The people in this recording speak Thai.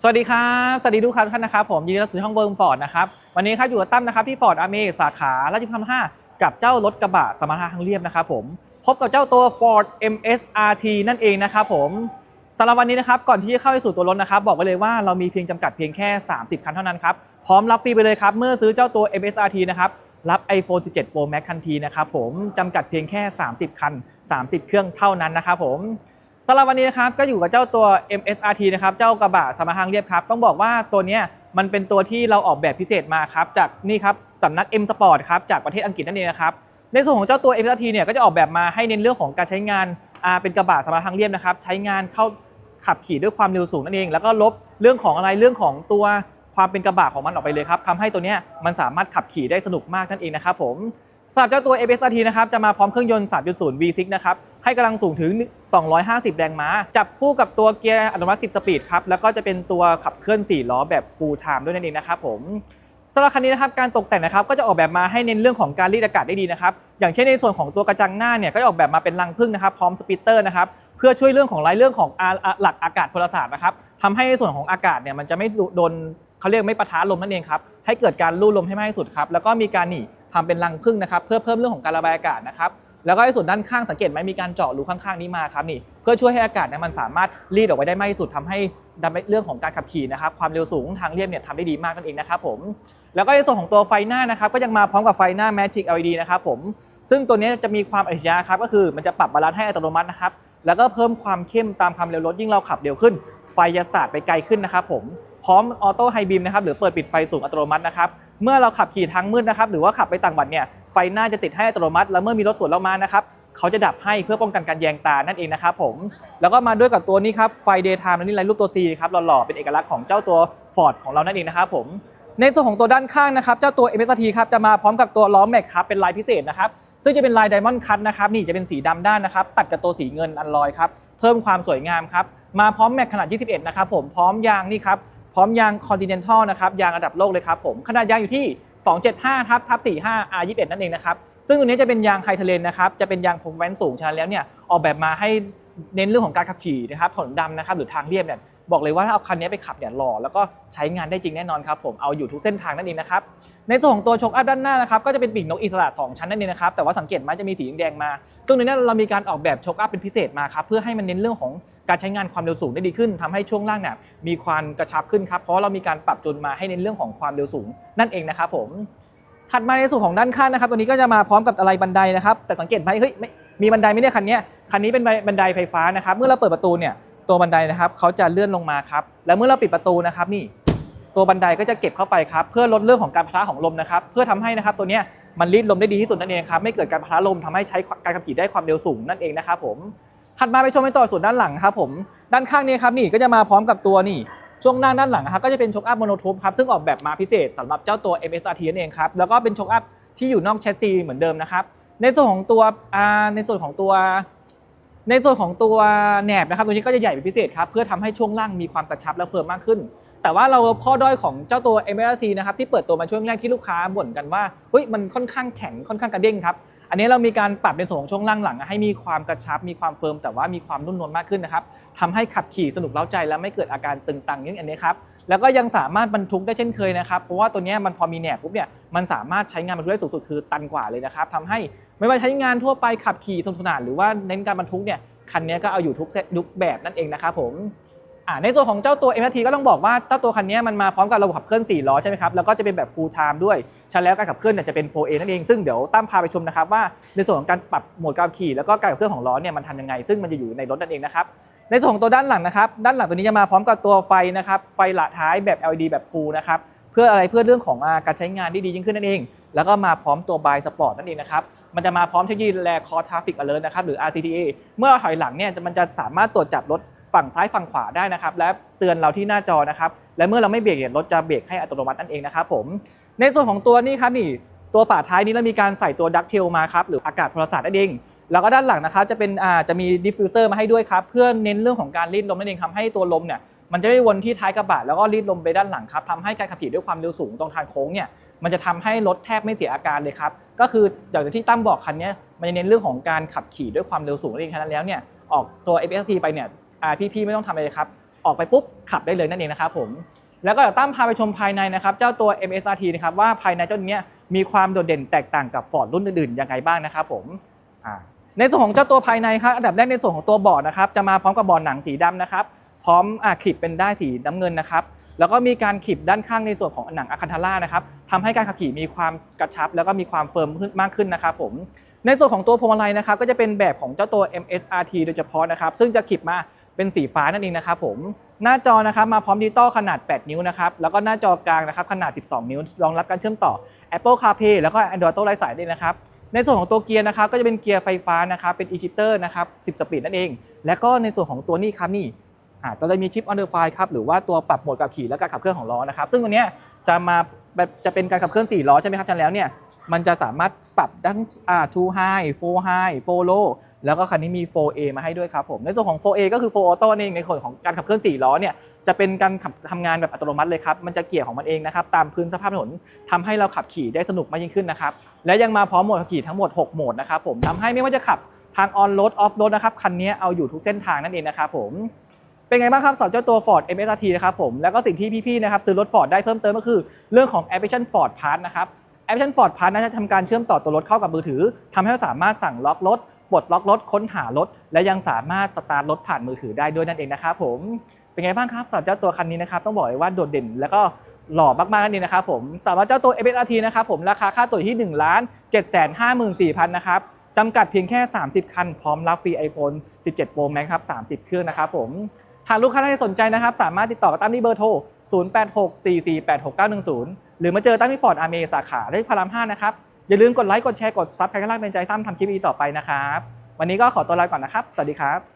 สวัสดีครับ สวัสดีทุกท่านนะครับผมยินดีต้อนรับสู่ช่องเวิร์มฟอร์ดนะครับวันนี้ครับอยู่กับตั้มนะครับที่ฟอร์ดอาร์เมสาขาราชพฤกษ์5กับเจ้ารถกระบะสมรรถนะทางเรียบนะครับผมพบกับเจ้าตัว Ford MSRT นั่นเองนะครับผมสำหรับวันนี้นะครับก่อนที่จะเข้าไปสู่ตัวรถนะครับ บอกไว้เลยว่าเรามีเพียงจำกัดเพียงแค่ 30 คันเท่านั้นครับพร้อมรับฟรีไปเลยครับเมื่อซื้อเจ้าตัว MSRT นะครับรับ iPhone 17 Pro Max ทันทีนะครับผมจำกัดเพียงแค่ 30 คัน 30 เครื่องเท่านั้นนะครับผม สำหรับวันนี้นะครับก็อยู่กับเจ้าตัว MSRT นะครับเจ้ากระบะสมรทางเรียบครับ ต้องบอกว่าตัวเนี้ยมันเป็นตัวที่เราออกแบบพิเศษมาครับจากนี่ครับสำนัก M Sport ครับจากประเทศอังกฤษนั่นเองนะครับในส่วนของเจ้าตัว MSRT เนี่ยก็จะออกแบบมาให้เน้นเรื่องของการใช้งานเป็นกระบะสมรทางเรียบนะครับใช้งานเข้าขับขี่ด้วยความเร็วสูงนั่นเอง แล้วก็ลบเรื่องของอะไรเรื่องของตัวความเป็นกระบะของมันออกไปเลยครับทำให้ตัวเนี้ยมันสามารถขับขี่ได้สนุกมากนั่นเองนะครับผม สำหรับเจ้าตัว MSRT นะครับจะมาพร้อมเครื่องยนต์ 3.0 V6 นะครับให้กำลังสูงถึง 250 แรงม้า จับคู่กับตัวเกียร์อัตโนมัติ 10 สปีดครับ แล้วก็จะเป็นตัวขับเคลื่อน 4 ล้อแบบ full time ด้วยนั่นเองนะครับผมสำหรับคันนี้นะครับการตกแต่งนะครับก็จะออกแบบมาให้เน้นเรื่องของการรีดอากาศได้ดีนะครับอย่างเช่นในส่วนของตัวกระจังหน้าเนี่ยก็จะออกแบบมาเป็นรังผึ้งนะครับพร้อมสปีตเตอร์นะครับเพื่อช่วยเรื่องของรายเรื่องของหลักอากาศพลศาสตร์นะครับทำให้ในส่วนของอากาศเนี่ยมันจะไม่โดน เขาเรียกไม่ปะทะลมนั่นเองครับให้เกิดการลู่ลมให้มากที่สุดครับแล้วก็มีการหนีทำเป็นรังผึ้งนะครับเพื่อเพิ่มเรื่องของการระบายอากาศนะครับแล้วก็ในส่วนด้านข้างสังเกตไหมมีการเจาะรูข้างๆนี้มาครับนี่เพื่อช่วยให้อากาศเนี่ยมันสามารถรีดออกไปได้มากที่สุดทำให้ดเรื่องของการขับขี่นะครับความเร็วสูงทางเรียบเนี่ยทำได้ดีมากนั่นเองนะครับผมแล้วก็ในส่วนของตัวไฟหน้านะครับก็ยังมาพร้อมกับไฟหน้า Magic LED นะครับผมซึ่งตัวนี้จะมีความอัจฉริยะครับก็คือมันจะปรับบาลานซ์ให้อัตโนมัตินะครับแล้วก็เพิ่มความเข้มตามความเร็วรถยิ่งเราขับเร็วขึ้น ไฟจะสาดไปไกลขึ้นนะครับผม พร้อมออโต้ไฮบีมนะครับหรือเปิดปิดไฟสูงอัตโนมัตินะครับเมื่อเราขับขี่ทางมืดนะครับหรือว่าขับไปต่างจังหวัดเนี่ยไฟหน้าจะติดให้อัตโนมัติ แล้วเมื่อมีรถสวนเรามานะครับเขาจะดับให้เพื่อป้องกันการแยงตานั่นเองนะครับผมแล้วก็มาด้วยกับตัวนี้ครับไฟ daytime และนี่ลายรูปตัว C ครับหล่อๆเป็นเอกลักษณ์ของเจ้าตัว Ford ของเรานั่นเองนะครับผม ในส่วนของตัวด้านข้างนะครับเจ้าตัว MSRT ครับจะมาพร้อมกับตัวล้อแม็กครับเป็นลายพิเศษนะครับซึ่งจะเป็นลาย Diamond Cut นะครับนี่จะเป็นสีดำด้านนะครับตัดกับตัวสีเงินอันลอยครับเพิ่มความสวยงามครับมาพร้อมแม็กขนาด 21 นะครับผมพร้อมยางนี่ครับพร้อมยาง Continental นะครับยางระดับโลกเลยครับผมขนาดยางอยู่ที่ 275ทับทับ45 R21 นั่นเองนะครับซึ่งตัวนี้จะเป็นยางไฮเทเลนนะครับจะเป็นยาง performance สูงฉะนั้นแล้วเนี่ยออกแบบมาให้ เน้นเรื่องของการขับขี่นะครับถนนดำนะครับหรือทางเรียบเนี่ยบอกเลยว่าถ้าเอาคันนี้ไปขับเนี่ยหล่อแล้วก็ใช้งานได้จริงแน่นอนครับผมเอาอยู่ทุกเส้นทางนั่นเองนะครับในส่วนของตัวโชคอัพด้านหน้านะครับก็จะเป็นปีกนกอิสระ 2 ชั้นนั่นเองนะครับแต่ว่าสังเกตไหมจะมีสีแดงมาซึ่งในนี้เรามีการออกแบบโชคอัพเป็นพิเศษมาครับเพื่อให้มันเน้นเรื่องของการใช้งานความเร็วสูงได้ดีขึ้นทำให้ช่วงล่างเนี่ยมีความกระชับขึ้นครับเพราะเรามีการปรับจูนมาให้เน้นเรื่องของความเร็วสูงนั่นเองนะครับผมถัดมาในส่วนของด้านข้างนะครับตัวนี้ก็จะมาพร้อมกับอะไรบันไดนะครับแต่สังเกตไหมเฮ้ย มีบันไดไม่ได้คันนี้คันนี้เป็นบันไดไฟฟ้านะครับ เมื่อเราเปิดประตูเนี่ยตัวบันไดนะครับเขาจะเลื่อนลงมาครับ แล้วเมื่อเราปิดประตูนะครับนี่ตัวบันไดก็จะเก็บเข้าไปครับเพื่อลดเรื่องของการพะทะของลมนะครับเพื่อทำให้นะครับตัวนี้มันรีดลมได้ดีที่สุดนั่นเองครับไม่เกิดการพะทะลมทำให้ใช้การขับขี่ได้ความเร็วสูงนั่นเองนะครับผมถัดมาไปชมในต่อส่วนด้านหลังครับผมด้านข้างนี้ครับนี่ก็จะมาพร้อมกับตัวนี่ช่วงหน้าด้านหลังครับก็จะเป็นช็อคอัพโมโนโทปครับซึ่งออกแบบมาพิเศษสำหรับเจ้าตัว MSRT นั่นเองครับแล้วก็เป็นช็อคอัพ ที่อยู่นอกแชสซีเหมือนเดิมนะครับ ในส่วนของตัวในส่วนของตัว ในส่วนของตัวแหนบนะครับ ตัวนี้ก็จะใหญ่เป็นพิเศษครับเพื่อทำให้ช่วงล่างมีความกระชับและเฟิร์มมากขึ้น แต่ว่าเราข้อด้อยของเจ้าตัว m อ c นะครับที่เปิดตัวมาช่วงแรกที่ลูกค้าบ่นกันว่าเฮ้ยมันค่อนข้างแข็งค่อนข้างกระเด้งครับ อันนี้เรามีการปรับในส่วนของช่วงล่างหลัง ให้มีความกระชับมีความเฟิร์มแต่ว่ามีความนุ่มนวลมากขึ้นนะครับทำให้ขับขี่สนุกเล้าใจและไม่เกิดอาการตึงตังอย่างอันนี้ครับแล้วก็ยังสามารถบรรทุกได้เช่นเคยนะครับเพราะว่าตัวนี้มันพอมีแหนบปุ๊บเนี่ยมันสามารถใช้งานบรรทุกได้สูงสุดคือตันกว่าเลยนะครับทำให้ไม่ว่าใช้งานทั่วไปขับขี่สนุกสนานหรือว่าเน้นการบรรทุกเนี่ยคันนี้ก็เอาอยู่ทุกเซตทุกแบบนั่นเองนะครับผม ในส่วนของเจ้าตัว MRT ก็ต้องบอกว่าเจ้าตัวคันนี้มันมาพร้อมกับระบบขับเคลื่อน4ล้อใช่ไหมครับแล้วก็จะเป็นแบบ full time ด้วยฉะนั้นแล้วการขับเคลื่อนเนี่ยจะเป็น 4A นั่นเองซึ่งเดี๋ยวตั้มพาไปชมนะครับว่าในส่วนของการปรับโหมดการขี่แล้วก็การขับเคลื่อนของล้อเนี่ยมันทำยังไง ซึ่งมันจะอยู่ในรถนั่นเองนะครับในส่วนของตัวด้านหลังนะครับด้านหลังตัวนี้จะมาพร้อมกับตัวไฟนะครับไฟหละท้ายแบบ LED แบบ full นะครับเพื่ออะไรเพื่อเรื่องของการใช้งานที่ดียิ่งขึ้นนั่นเอง แล้วก็มาพร้อมตัว by sport นั่นเองนะครับมันจะมาพร้อมเทคโนโลยีแลคอร์ทราฟิกอเลอร์นะครับหรือ RCTA เมื่อเราถอยหลังเนี่ยมันจะสามารถตรวจจับรถ ฝั่งซ้ายฝั่งขวาได้นะครับ และเตือนเราที่หน้าจอนะครับ และเมื่อเราไม่เบรกเนี่ยรถจะเบรกให้อัตโนมัตินั่นเองนะครับผม ในส่วนของตัวนี้ครับนี่ตัวฝาท้ายนี้เรามีการใส่ตัวดักเทลมาครับหรืออากาศพลศาสตร์นั่นเองแล้วก็ด้านหลังนะครับจะเป็นอ่าจะมีดิฟฟิวเซอร์มาให้ด้วยครับ เพื่อเน้นเรื่องของการรีดลมนั่นเองทำให้ตัวลมเนี่ยมันจะไม่วนที่ท้ายกระบะแล้วก็รีดลมไปด้านหลังครับทำให้การขับขี่ด้วยความเร็วสูงตรงทางโค้งเนี่ยมันจะทำให้รถแทบไม่เสียอาการเลยครับก็คืออย่างที่ตั้มบอกคันนี้มันจะเน้นเรื่องของการขับขี่ด้วยความเร็วสูงเองฉะนั้นแล้วเนี่ยออกตัว FST ไปเนี่ย พี่ๆไม่ต้องทำอะไรเลยครับ ออกไปปุ๊บขับได้เลยนั่นเองนะครับผมแล้วก็เดี๋ยวตั้มพาไปชมภายในนะครับเจ้าตัว MSRT นะครับว่าภายในเจ้าเนี้ยมีความโดดเด่นแตกต่างกับ Ford รุ่นอื่นๆยังไงบ้างนะครับผมอ่าในส่วนของเจ้าตัวภายในครับอันดับแรกในส่วนของตัวเบาะนะครับจะมาพร้อมกับเบาะหนังสีดำนะครับพร้อมอ่าคลิปเป็นได้ายสีน้ำเงินนะครับแล้วก็มีการคลิปด้านข้างในส่วนของหนังอะคันทาร่านะครับทำให้การขับขี่มีความกระชับ แล้วก็มีความเฟิร์มขึ้นมากขึ้นนะครับผมในส่วนของตัวพวงมาลัยนะครับก็จะเป็นแบบของเจ้าตัว MSRT โดยเฉพาะนะครับซึ่งจะคลิปมา เป็นสีฟ้านั่นเองนะครับผมหน้าจอนะครับมาพร้อมดิจิตอลขนาด 8 นิ้วนะครับแล้วก็หน้าจอกลางนะครับขนาด 12 นิ้วรองรับการเชื่อมต่อ Apple CarPlay แล้วก็ Android Auto ไร้สายด้วยนะครับในส่วนของตัวเกียร์นะครับก็จะเป็นเกียร์ไฟฟ้านะครับเป็น e-shifter นะครับ 10 สปีดนั่นเอง แล้วก็ในส่วนของตัวนี้ครับนี่ก็จะมีชิป on the fly ครับหรือว่าตัวปรับโหมดขับขี่และการขับเคลื่อนของล้อนะครับซึ่งตัวเนี้ยจะมาจะเป็นการขับเคลื่อน4ล้อใช่ไหมครับจารย์แล้วเนี่ย มันจะสามารถปรับทั้งอ่า two high four high four low แล้วก็คันนี้มี 4A มาให้ด้วยครับผม ในส่วนของ 4A ก็คือ 4 auto นี่เองในส่วนของการขับเคลื่อน 4 ล้อเนี่ยจะเป็นการขับทำงานแบบอัตโนมัติเลยครับ มันจะเกี่ยร์ของมันเองนะครับ ตามพื้นสภาพถนนทำให้เราขับขี่ได้สนุกมากยิ่งขึ้นนะครับ และยังมาพร้อมโหมดขับขี่ทั้งหมด 6 โหมดนะครับผมทำให้ไม่ว่าจะขับทาง on road off road นะครับคันนี้เอาอยู่ทุกเส้นทางนั่นเองนะครับผมเป็นไงบ้างครับสำหรับเจ้าตัว Ford MSRT นะครับผมแล้วก็สิ่งที่พี่ๆนะครับซื้อรถ Ford ได้เพิ่มเติมก็คือเรื่องของแอปพลิเคชัน Ford Pass นะครับ แอปพลิเคชัน Ford Pass นะจะทำการเชื่อมต่อตัวรถเข้ากับมือถือทำให้เราสามารถสั่งล็อกรถปลดล็อกรถค้นหารถ และยังสามารถสตาร์ทรถผ่านมือถือได้ด้วยนั่นเองนะครับผมเป็นไงบ้างครับสำหรับเจ้าตัวคันนี้นะครับต้องบอกเลยว่าโดดเด่น แล้วก็หล่อมากๆนั่นเองนะครับผมสำหรับเจ้าตัว MSRT นะครับผมราคาค่าตัวอยู่ที่1ล้าน7 5 4 0 0 0นะครับจำกัดเพียงแค่ 30 คัน พร้อมรับฟรี iPhone 17 Pro Max ครับ 30 เครื่องนะครับผม หากลูกค้าท่านใดสนใจนะครับ สามารถติดต่อกับตั้มที่เบอร์โทร 0864486910 หรือมาเจอตั้มที่ฟอร์ดอาร์เมสาขาที่พาราม5นะครับ อย่าลืมกดไลค์ กดแชร์ กดซับใครข้างล่างเป็นใจตั้มทำคลิปอีต่อไปนะครับ วันนี้ก็ขอตัวลาก่อนนะครับ สวัสดีครับ